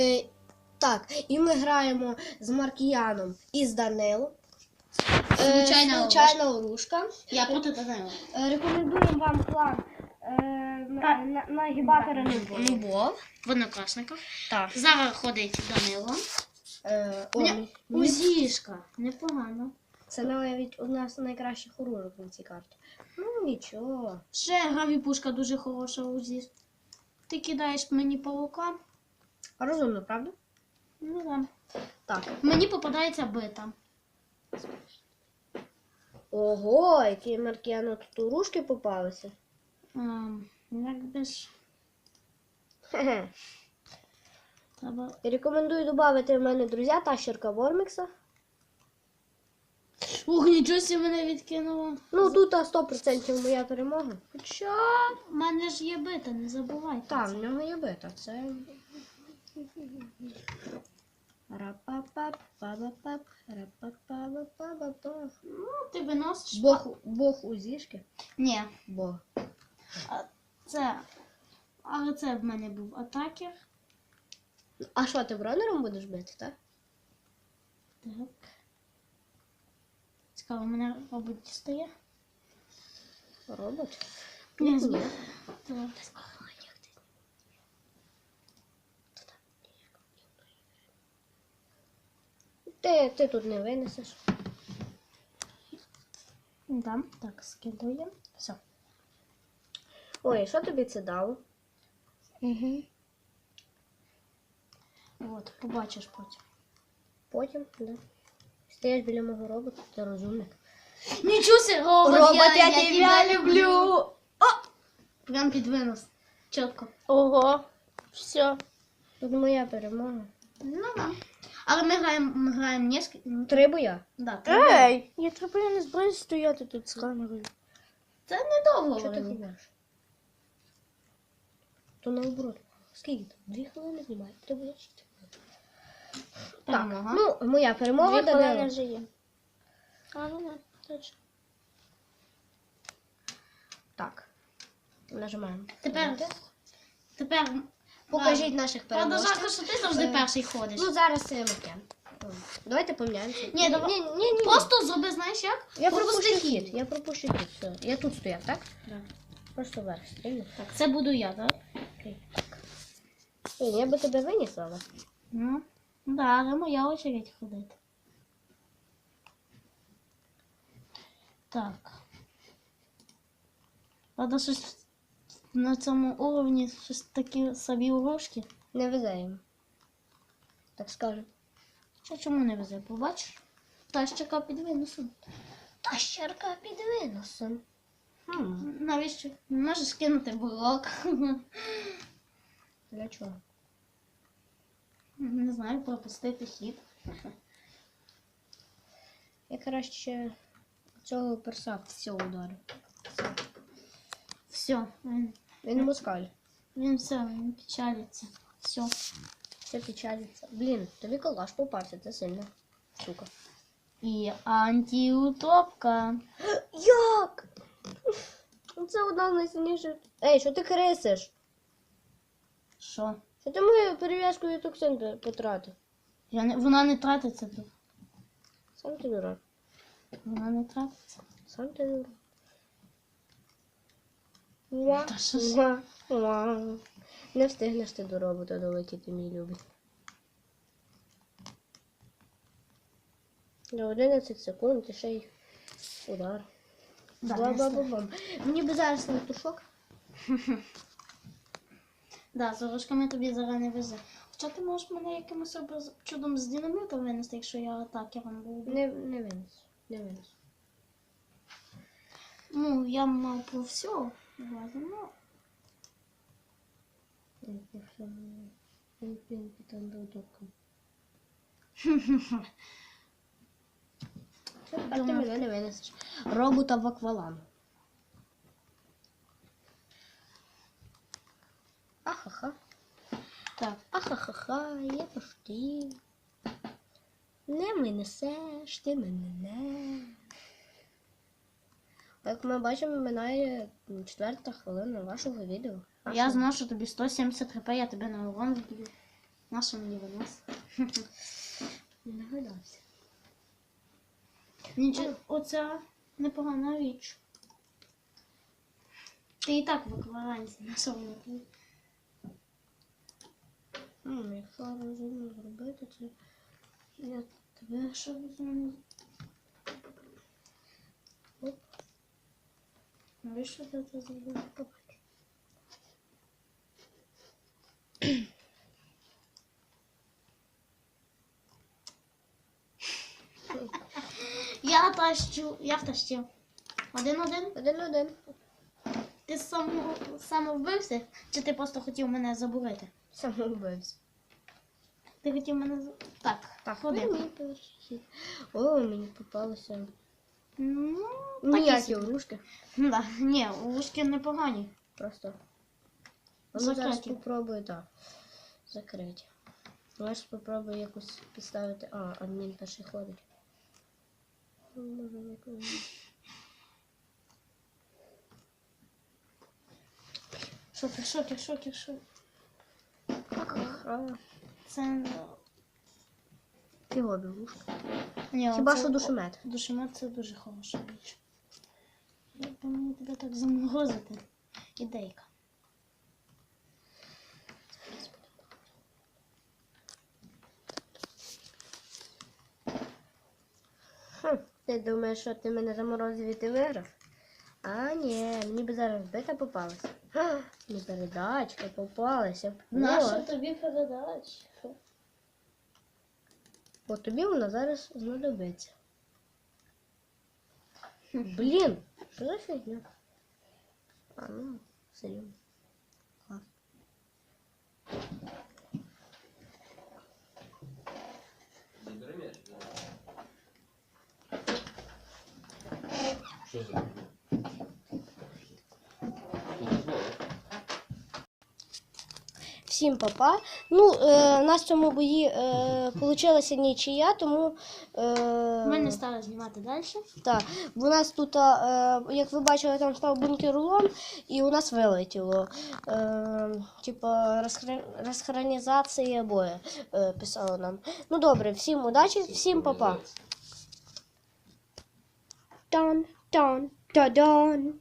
Е, Так, і ми граємо з Маркіяном і з Данилом. Е, Случайна Случайна ловушка. Я проти Данила. Е, Рекомендуємо вам клан е, на, на, нагибатора Любов. В однокласниках. Так. Зараз ходить Данило. Е, Узішка. Непогано. Це навіть одна з найкращих урок на цій карті. Ну нічого. Ще гравіпушка дуже хороша Узіш. Ти кидаєш мені паука. Розумно, правда? Ну да. Так. Мені попадається бита. Ого, які Маркіяну тут урушки попалися. Ем, якби ж Хе-хе. треба. Рекомендую додати в мене друзі тащерка Вормікса. Ух, нічого сі мене відкинуло. Ну тут а, 100% моя перемога. Хоча в мене ж є бита, не забувай. Так, в нього є бита. Це. Рапапап, папапап, рапапапапапап. Ну, ти виносиш. Бог, Бог у зішки. Ні, Бог. а це. Але це в мене був атакер. А що, ти бронером будеш бити, так? Так. Цікаво, мене робот дістає. Робот? Ні. збив. Так. Ти, ти тут не винесеш. Да, так, скидуємо. Все. Ой, що тобі це дало? Угу. От, побачиш потім. Потім, да. Стоїш біля мого робота, ти розумник. Нічого себе, робот, Робот, я тебе люблю. Прям під винос. Чітко. Ого. Все. Тут моя перемога. Ну да. Але ми граємо, ми граємо нескільки. Три боя. Да, три. Ей, я треба не збираюсь стояти тут з камерою. Це недовго. Що ти вроді. говориш? То наоборот. Скільки там? Дві хвилини знімає. Три боя чи три? Так, Перемога. ну, моя перемога, Дві хвилини Данило. вже є. А, ну не, точно. Так. Нажимаємо. Тепер. Тепер. Покажіть наших Правда, переможців. жалко, що ти завжди Е, перший ходиш. Ну, зараз це Маркян. Давайте поміняємося. Ні, давай. ні, ні, ні. Просто зроби, знаєш як? Я пропущу хід. Я пропущу хід. Все. Я тут стояв, так? Так. Просто вверх стрільну. Так, це буду я, так? Окей. Ні, я би тебе винесла. але- Ну, да, але моя очередь ходити. Так. Правда, щось на цьому уровні щось такі собі урошки. Не везе їм. Так скажу. Що чому не везе? Побачиш? Тащика під виносом. Тащерка під виносом. Хм. Навіщо? Можеш скинути блок. Для чого? Не знаю, пропустити хід. Я краще цього перса все ударю. Все, він, Він москаль. він все, він печалиться. Все. Все печалиться. Блін, тобі колаж попався, це сильно. Сука. І антиутопка. Як? Це одна з найсильніших. Ей, що ти крисиш? Що? Що ти мою перев'язку і токсин потратив? Я не, вона не тратиться тут. Сам ти дурак. Вона не тратиться. Сам ти дурак. Не встигнеш ти до робота долетіти, мій любий. За 11 секунд і ще й удар. Да, Бла-бла-бла-бам. Мені би зараз на тушок. Да, з ворожками тобі зараз не везе. Хоча ти можеш мене якимось образ... чудом з динаміта винести, якщо я атакером би. Не, не винес. Не винес. Ну, я мав про все винесеш. Робота в аквалан. Ахаха. Так. Ахахаха, я пошутив. Не винесеш, ти мене не. Як ми бачимо, минає четверта хвилина вашого відео. Я знав, що тобі 170 хп, я тебе на урон вб'ю. Наша мені винос. Не нагадався. Нічого, оця непогана річ. Ти і так в акваранті, на вона? Ну, якщо розумно зробити, це Я тебе що візьму? Навіщо ти це зробив? Я тащу, я втащив. Один-один. один-один. Ти сам, сам вбився? Чи ти просто хотів мене забурити? Самоубився. Ти хотів мене за- Так, Так, ходи. мені. О, мені попалося. Ну, Ніякі собі. Да. Ні, ушки непогані. Просто. Ну, зараз Закриті. спробую, так. Закриті. Зараз спробую якось підставити. А, адмін перший ходить. Ну, може, якось- Шокер, шокер, шокер, шокер. Ага. Це. Його білушка. Ні, Хіба оце- що душемет. Душемет це дуже хороша річ. Як би мені тебе так заморозити? Ідейка. Хм, ти думаєш, що ти мене заморозив і ти виграв? А, ні, мені б зараз бита попалася. Не передачка попалася. Наша тобі передача. От тобі вона зараз знадобиться. Блін, що за фігня? А, ну, серйозно. Клас. Що за Всім папа. Ну, е, у нас в цьому бої е, получилася нічия, тому. Е, Ми не стали знімати далі. Так, бо у нас тут, е, як ви бачили, там став бункер улом, і у нас вилетіло. Е, типа розхра- розхранізація бою е, писало нам. Ну добре, всім удачі, всім папа. Дан, дан, та-дан.